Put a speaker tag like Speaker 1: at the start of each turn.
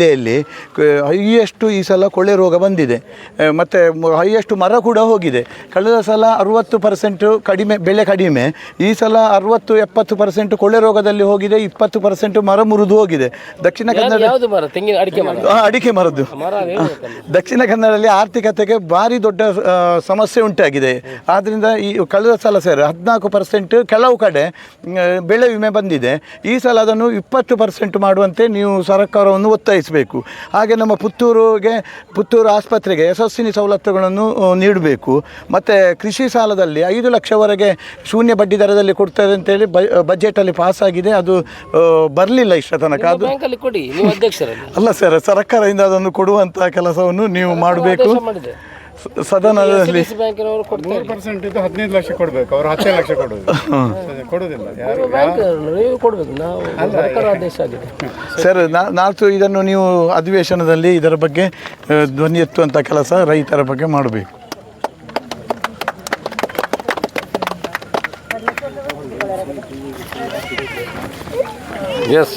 Speaker 1: ಜಿಲ್ಲೆಯಲ್ಲಿ ಹೈಯೆಸ್ಟ್ ಈ ಸಲ ಕೊಳೆ ರೋಗ ಬಂದಿದೆ. ಮತ್ತು ಹೈಯೆಸ್ಟ್ ಮರ ಕೂಡ ಹೋಗಿದೆ. ಕಳೆದ ಸಲ ಅರುವತ್ತು ಪರ್ಸೆಂಟು ಕಡಿಮೆ ಬೆಳೆ ಕಡಿಮೆ. ಈ ಸಲ ಅರುವತ್ತು ಎಪ್ಪತ್ತು ಪರ್ಸೆಂಟ್ ಕೊಳೆ ರೋಗದಲ್ಲಿ ಹೋಗಿದೆ ಇಪ್ಪತ್ತು ಪರ್ಸೆಂಟ್ ಮರ ಮುರಿದು ಹೋಗಿದೆ. ದಕ್ಷಿಣ ಕನ್ನಡ
Speaker 2: ತೆಂಗಿನ ಅಡಿಕೆ
Speaker 1: ಅಡಿಕೆ ಮರದ್ದು. ದಕ್ಷಿಣ ಕನ್ನಡದಲ್ಲಿ ಆರ್ಥಿಕತೆಗೆ ಭಾರಿ ದೊಡ್ಡ ಸಮಸ್ಯೆ ಉಂಟಾಗಿದೆ. ಆದ್ದರಿಂದ ಈ ಕಳೆದ ಸಲ ಸರ್ ಹದಿನಾಲ್ಕು ಪರ್ಸೆಂಟ್ ಕೆಲವು ಕಡೆ ಬೆಳೆ ವಿಮೆ ಬಂದಿದೆ. ಈ ಸಲ ಅದನ್ನು ಇಪ್ಪತ್ತು ಪರ್ಸೆಂಟ್ ಮಾಡುವಂತೆ ನೀವು ಸರ್ಕಾರವನ್ನು ಒತ್ತಾಯಿಸಬೇಕು ಹಾಗೆ ನಮ್ಮ ಪುತ್ತೂರಿಗೆ ಪುತ್ತೂರು ಆಸ್ಪತ್ರೆಗೆ ಯಶಸ್ವಿನಿ ಸವಲತ್ತುಗಳನ್ನು ನೀಡಬೇಕು. ಮತ್ತು ಕೃಷಿ ಸಾಲದಲ್ಲಿ ಐದು ಲಕ್ಷವರೆಗೆ ಶೂನ್ಯ ಬಡ್ಡಿ ದರದಲ್ಲಿ ಕೊಡ್ತಾರೆ ಅಂತೇಳಿ ಬ ಬಜೆಟಲ್ಲಿ ಪಾಸ್ ಆಗಿದೆ ಅದು ಬರಲಿಲ್ಲ ಇಷ್ಟ ತನಕ. ಅದು ಅಲ್ಲ ಸರ್ ಸರ್ಕಾರದಿಂದ ಅದನ್ನು ಕೊಡುವಂಥ ಕೆಲಸವನ್ನು ನೀವು ಮಾಡಬೇಕು. ಸದನದಲ್ಲಿ
Speaker 2: ಬ್ಯಾಂಕಿನವರು ಕೊಡ್ತಾರೆ
Speaker 3: ಪರ್ಸೆಂಟ್ ಇದು ಹದಿನೈದು ಲಕ್ಷ ಕೊಡಬೇಕು. ಅವರು ಹತ್ತೇ ಲಕ್ಷ ಕೊಡೋದು. ಕೊಡೋದಿಲ್ಲ. ಯಾರು
Speaker 2: ಬ್ಯಾಂಕ್ ನೀವು ಕೊಡ್ಬೇಕು. ನಾವು ಸರ್ಕಾರ ಆದೇಶ ಆಗಿದೆ.
Speaker 1: ಸರ್ ನಾ- ನಾಲ್ಕು ಇದನ್ನು ನೀವು ಅಧಿವೇಶನದಲ್ಲಿ ಇದರ ಬಗ್ಗೆ ಆ, ಧ್ವನಿ ಎತ್ತುವಂಥ ಕೆಲಸ ರೈತರ ಬಗ್ಗೆ ಮಾಡಬೇಕು.
Speaker 2: ಎಸ್